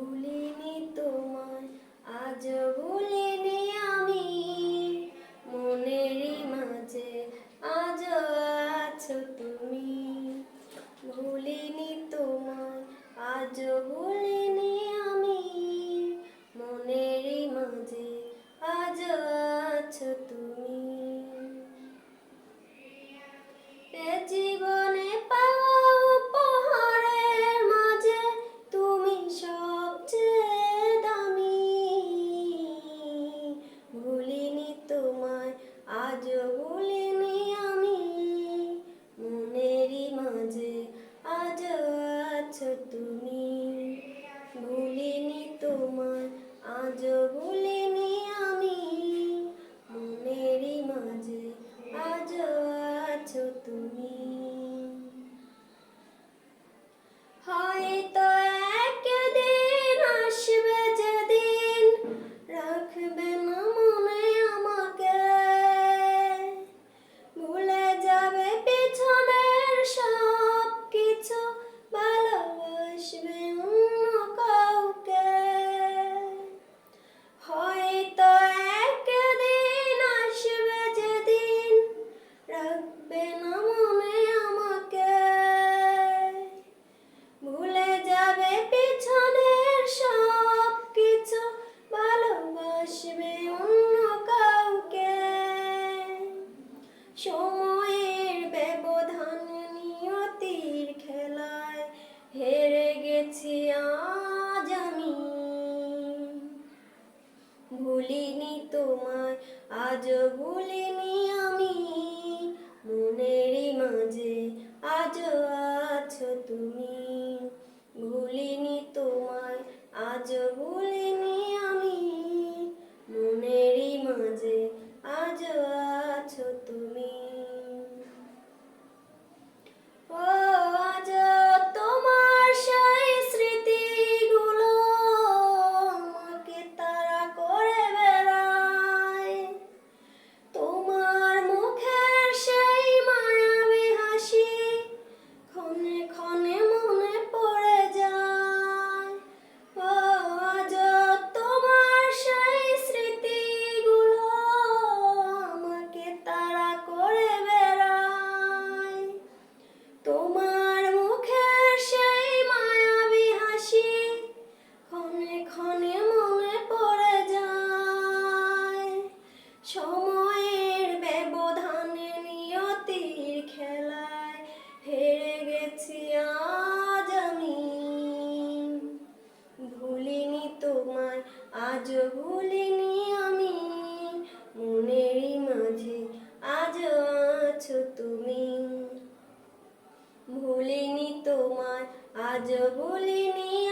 ভুলিনি তোমায় আজ আছো তুমি? ভুলিনি তোমার আজও ভুলে ভুলিনি তোমায়, আজ ভুলিনি আমি। মনেরই মাঝে আজ আছো তুমি। ভুলিনি তোমায়, আজ ভুলিনি আমি। মনেরই মাঝে আজ আছো তুমি। সময়ের ব্যবধান নিয়তির খেলায় হেরে গেছি আজ আমি। ভুলিনি তোমার, আজ ভুলিনি আমি। মনেরই মাঝে আজ আছো তুমি। ভুলিনি তোমার, আজ ভুলিনি